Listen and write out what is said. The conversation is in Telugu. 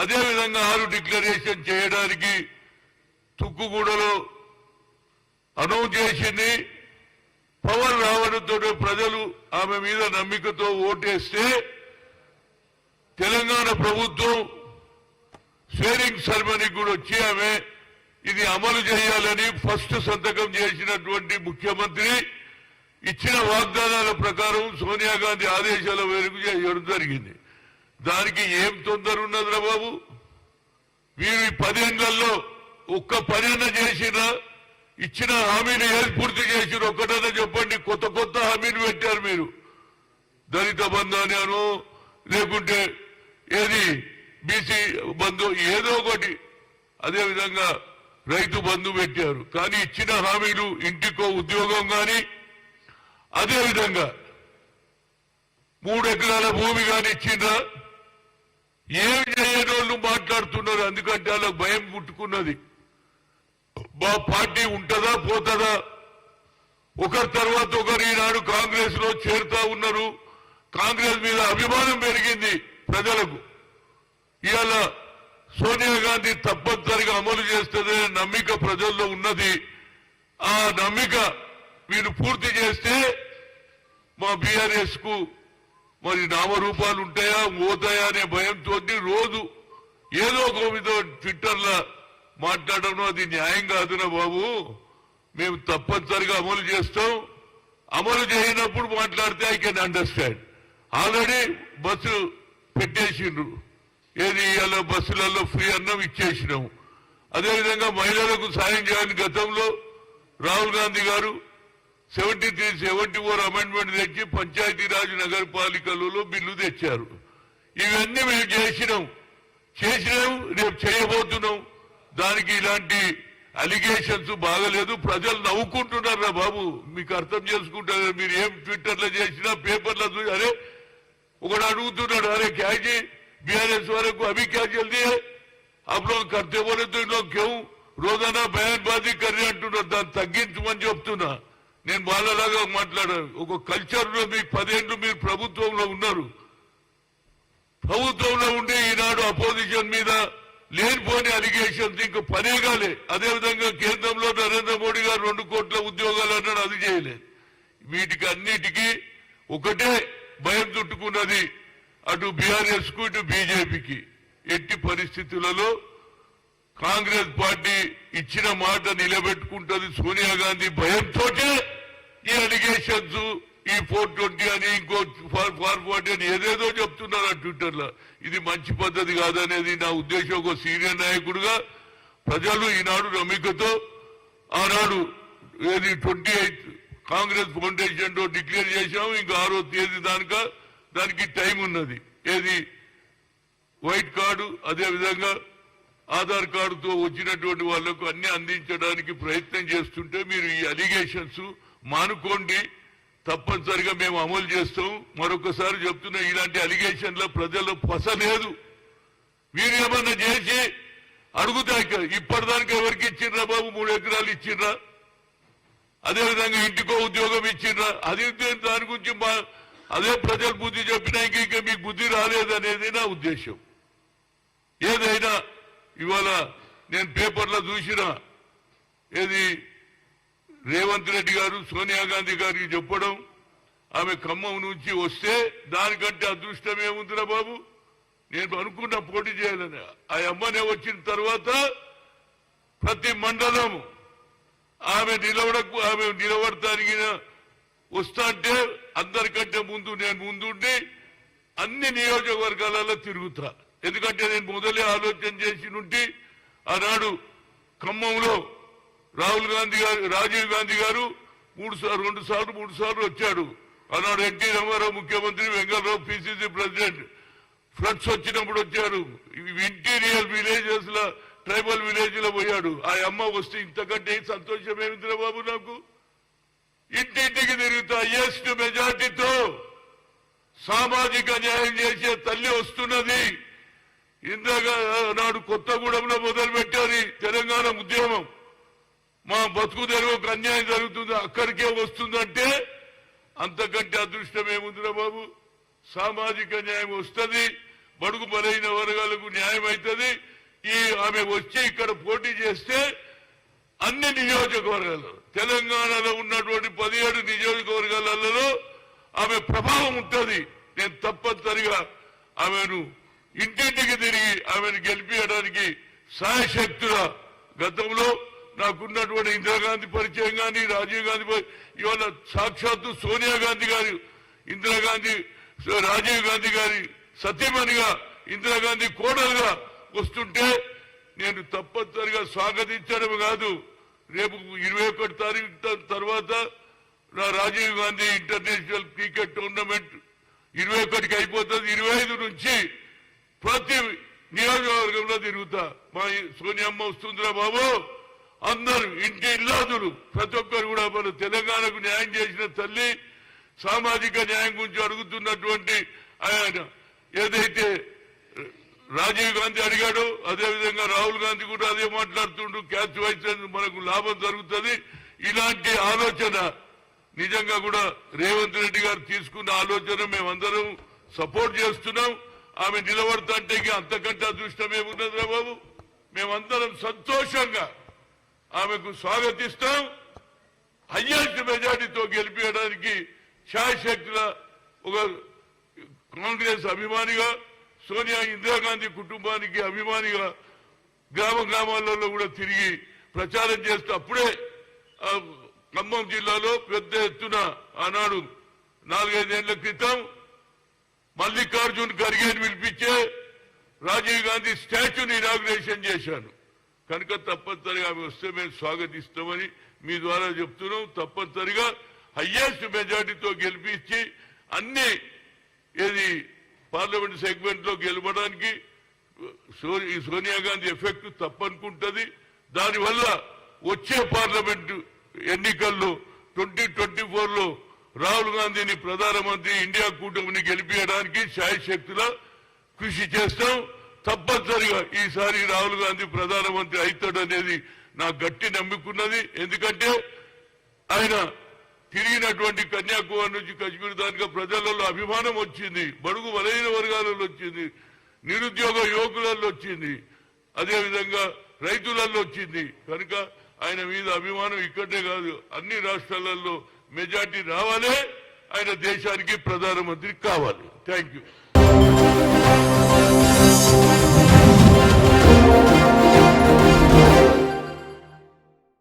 అదేవిధంగా ఆరు డిక్లరేషన్ చేయడానికి తుక్కుగూడలో అనౌన్స్ చేసింది. పవర్ రావడంతో ప్రజలు ఆమె మీద నమ్మికతో ఓటేస్తే తెలంగాణ ప్రభుత్వం షేరింగ్ సెరమనీ కూడా వచ్చి ఆమె ఇది అమలు చేయాలని ఫస్ట్ సంతకం చేసినటువంటి ముఖ్యమంత్రి ఇచ్చిన వాగ్దానాల ప్రకారం సోనియా గాంధీ ఆదేశాల మేరకు చేయడం జరిగింది. దానికి ఏం తొందర ఉన్నదిరా బాబు? మీరు ఈ పదేళ్ళలో ఒక్క పనైనా చేసినా ఇచ్చిన హామీని ఏది పూర్తి చేసిన ఒక్కటైనా చెప్పండి. కొత్త కొత్త హామీని పెట్టారు మీరు. దళిత బంధాన్ని అను లేకుంటే ఏది బీసీ బంధు ఏదో ఒకటి. అదేవిధంగా రైతు బంధు పెట్టారు. కానీ ఇచ్చిన హామీలు ఇంటికో ఉద్యోగం కానీ అదే విధంగా మూడు ఎకరాల భూమి కానీ ఇచ్చిండ్రా? ఏం చేయని వాళ్ళు మాట్లాడుతున్నారు ఎందుకంటే వాళ్ళకి భయం పుట్టుకున్నది. మా పార్టీ ఉంటుందా పోతుందా? ఒకరి తర్వాత ఒకరు ఈనాడు కాంగ్రెస్లో చేరుతా ఉన్నారు. కాంగ్రెస్ మీద అభిమానం పెరిగింది ప్రజలకు. ఇవాళ సోనియా గాంధీ తప్పనిసరిగా అమలు చేస్తుందనే నమ్మిక ప్రజల్లో ఉన్నది. ఆ నమ్మిక మీరు పూర్తి చేస్తే మా బీఆర్ఎస్కు మరి నామరూపాలు ఉంటాయా పోతాయా అనే భయంతో రోజు ఏదో ఒక మీద ట్విట్టర్లో మాట్లాడడం అది న్యాయం కాదునా బాబు. మేము తప్పనిసరిగా అమలు చేస్తాం. అమలు చేయనప్పుడు మాట్లాడితే I can understand. Already bus పెట్టేసిండ్రు. ఏది ఇవాళ బస్సులలో ఫ్రీ అన్నం ఇచ్చేసినాం అదేవిధంగా మహిళలకు సాయం చేయాలని గతంలో రాహుల్ గాంధీ గారు. seventy three seventy four amendment తెచ్చి పంచాయతీరాజ్ నగరపాలికలలో బిల్లు తెచ్చారు ఇవన్నీ మేము చేసినాం చేసినాం రేపు చేయబోతున్నాం దానికి ఇలాంటి అలిగేషన్స్ బాగలేదు ప్రజలు నవ్వుకుంటున్నారా బాబు మీకు అర్థం చేసుకుంటారు మీరు ఏం ట్విట్టర్లో చేసినా పేపర్లో చూసి అరే ఒకడు అడుగుతున్నాడు అరే క్యాజీ బీఆర్ఎస్ వరకు అవి క్యా జల్దీ है आप लोग करते बोले तो इन लोग क्यों రోజానా బయాన్బాజీ కర్రీ అంటున్నారు దాన్ని తగ్గించమని చెప్తున్నా నేను వాళ్ళలాగా మాట్లాడాను. ఒక కల్చర్లో మీ పదేళ్ళు మీరు ప్రభుత్వంలో ఉన్నారు. ప్రభుత్వంలో ఉండే ఈనాడు అపోజిషన్ మీద లేనిపోని అలిగేషన్స్ ఇంకా పనే కాలే. అదేవిధంగా కేంద్రంలో నరేంద్ర మోడీ గారు రెండు కోట్ల ఉద్యోగాలు అన్నాడు అది చేయలే వీటికి అన్నిటికీ ఒకటే భయం చుట్టుకున్నది. అటు బీఆర్ఎస్కు ఇటు బీజేపీకి. ఎట్టి పరిస్థితులలో కాంగ్రెస్ పార్టీ ఇచ్చిన మాట నిలబెట్టుకుంటుంది సోనియా గాంధీ భయంతోటే. ఈ అలిగేషన్స్ ఈ ఫోర్ ట్వంటీ అని ఇంకో ఫోర్ ఫార్టీ అని ఏదేదో చెప్తున్నారు ట్విట్టర్లో ఇది మంచి పద్ధతి కాదనేది నా ఉద్దేశం ఒక సీనియర్ నాయకుడుగా ప్రజలు ఈనాడు నమ్మికతో ఆనాడు ఏది ట్వంటీ ఎయిత్ కాంగ్రెస్ ఫౌండేషన్లో డిక్లేర్ చేశాము ఇంకా ఆరో తేదీ దానిక దానికి టైం ఉన్నది. ఏది? వైట్ కార్డు అదేవిధంగా ఆధార్ కార్డుతో వచ్చినటువంటి వాళ్ళకు అన్ని అందించడానికి ప్రయత్నం చేస్తుంటే మీరు ఈ అలిగేషన్స్ మానుకోండి తప్పనిసరిగా మేము అమలు చేస్తాం. మరొకసారి చెప్తున్నా ఇలాంటి అలిగేషన్ల ప్రజల్లో పసలేదు మీరు ఏమన్నా చేసి అడుగుతాయి ఇప్పటిదానికి ఎవరికి ఇచ్చిండ్రా బాబు? మూడు ఎకరాలు ఇచ్చిండ్రా? అదేవిధంగా ఇంటికో ఉద్యోగం ఇచ్చిండ్రా? అది దాని గురించి అదే ప్రజలు బుద్ధి చెప్పినా ఇంక ఇంకా మీకు బుద్ధి రాలేదనేది నా ఉద్దేశం. ఏదైనా ఇవాళ నేను పేపర్లో చూసిన ఏది రేవంత్ రెడ్డి గారు సోనియా గాంధీ గారికి చెప్పడం ఆమె ఖమ్మం నుంచి వస్తే దానికంటే అదృష్టం ఏముందిరా బాబు? నేను అనుకున్న పోటీ చేయాలని. ఆ అమ్మనే వచ్చిన తర్వాత ప్రతి మండలం ఆమె నిలబడకు ఆమె నిలబడటానికి వస్తా అంటే అందరికంటే ముందు నేను ముందుండి అన్ని నియోజకవర్గాలలో తిరుగుతా. ఎందుకంటే నేను మొదలే ఆలోచన చేసి నుండి ఆనాడు ఖమ్మంలో రాహుల్ గాంధీ గారు రాజీవ్ గాంధీ గారు మూడు సార్లు రెండు సార్లు మూడు సార్లు వచ్చాడు. ఆనాడు ఎన్టీ రామారావు ముఖ్యమంత్రి వెంకటరావు పిసిసి ప్రెసిడెంట్. ఫ్లడ్స్ వచ్చినప్పుడు వచ్చారు. ఇంటీరియర్ విలేజెస్లో ట్రైబల్ విలేజ్లో పోయాడు. ఆ అమ్మ వస్తే ఇంతకంటే సంతోషం ఏమిందిరా బాబు నాకు? ఇంటింటికి తిరుగుతా ఎస్ట్ మెజార్టీతో సామాజిక న్యాయం చేసే తల్లి వస్తున్నది. ఇందాక నాడు కొత్తగూడెంలో మొదలు పెట్టారు తెలంగాణ ఉద్యమం. మా బతుకు తెరువుకు అన్యాయం జరుగుతుంది? అక్కడికే వస్తుందంటే అంతకంటే అదృష్టం ఏముందిరా బాబు? సామాజిక న్యాయం వస్తుంది బడుగు బలైన వర్గాలకు న్యాయం అవుతుంది ఈ ఆమె వచ్చి ఇక్కడ పోటీ చేస్తే అన్ని నియోజకవర్గాలు తెలంగాణలో ఉన్నటువంటి పదిహేడు నియోజకవర్గాలలో ఆమె ప్రభావం ఉంటుంది. నేను తప్పనిసరిగా ఆమెను ఇంటింటికి తిరిగి ఆమెను గెలిపించడానికి సాయశక్తుల గతంలో నాకున్నటువంటి ఇందిరాగాంధీ పరిచయం కానీ రాజీవ్ గాంధీ ఇవాళ సాక్షాత్తు సోనియా గాంధీ గారు ఇందిరాగాంధీ రాజీవ్ గాంధీ గారి సతీమణిగా ఇందిరాగాంధీ కోడలుగా వస్తుంటే నేను తప్పనిసరిగా స్వాగతించడం కాదు. రేపు ఇరవై ఒకటి తారీఖు త- తర్వాత నా Rajiv Gandhi international cricket tournament ఇరవై ఒకటికి అయిపోతుంది. ఇరవై ఐదు నుంచి ప్రతి నియోజకవర్గంలో తిరుగుతా. మా సోనియమ్మ వస్తుందిరా బాబు. ప్రతి ఒక్కరు కూడా మన తెలంగాణకు న్యాయం చేసిన తల్లి సామాజిక న్యాయం గురించి అడుగుతున్నటువంటి ఆయన ఏదైతే రాజీవ్ గాంధీ అడిగాడు అదే విధంగా రాహుల్ గాంధీ కూడా అదే మాట్లాడుతుండు క్యాచ్ వైస్ మనకు లాభం జరుగుతుంది. ఇలాంటి ఆలోచన నిజంగా కూడా రేవంత్ రెడ్డి గారు తీసుకున్న ఆలోచన మేమందరం సపోర్ట్ చేస్తున్నాం. ఆమె నిలబడతంటే అంటే అంతకంటే అదృష్టం ఏమున్నదిరా బాబు? మేమందరం సంతోషంగా ఆమెకు స్వాగతిస్తాం. హయ్యెస్ట్ మెజార్టీతో గెలిపించడానికి శాయశక్తుల ఒక కాంగ్రెస్ అభిమానిగా సోనియా ఇందిరాగాంధీ కుటుంబానికి అభిమానిగా గ్రామ గ్రామాలలో కూడా తిరిగి ప్రచారం చేస్తూ అప్పుడే ఖమ్మం జిల్లాలో పెద్ద ఎత్తున ఆనాడు నాలుగైదేళ్ళ క్రితం మల్లికార్జున్ ఖర్గేని పిలిపించే రాజీవ్ గాంధీ స్టాచ్యూని ఇనాగ్రేషన్ చేశాను కనుక తప్పనిసరిగా ఆమె వస్తే మేము స్వాగతిస్తామని మీ ద్వారా చెప్తున్నాం. తప్పనిసరిగా హయ్యెస్ట్ మెజార్టీతో గెలిపించి అన్ని ఏది పార్లమెంట్ సెగ్మెంట్లో గెలవడానికి సో- ఈ సోనియా గాంధీ ఎఫెక్ట్ తప్పనుకుంటుంది. దానివల్ల వచ్చే పార్లమెంట్ ఎన్నికల్లో ట్వంటీ ట్వంటీ ఫోర్లో రాహుల్ గాంధీని ప్రధానమంత్రి ఇండియా కూటమిని గెలిపించడానికి శాయశక్తుల కృషి చేస్తాం. తప్పనిసరిగా ఈసారి రాహుల్ గాంధీ ప్రధానమంత్రి అవుతాడనేది నా గట్టి నమ్ముకున్నది. ఎందుకంటే ఆయన తిరిగినటువంటి కన్యాకుమారి నుంచి కశ్మీర్ దానిగా ప్రజలలో అభిమానం వచ్చింది. బడుగు బలైన వర్గాలలో వచ్చింది. నిరుద్యోగ యువకులలో వచ్చింది. అదేవిధంగా రైతులలో వచ్చింది. కనుక ఆయన మీద అభిమానం ఇక్కడే కాదు అన్ని రాష్ట్రాలలో మెజార్టీ రావాలే. ఆయన దేశానికి ప్రధానమంత్రి కావాలి. Thank you.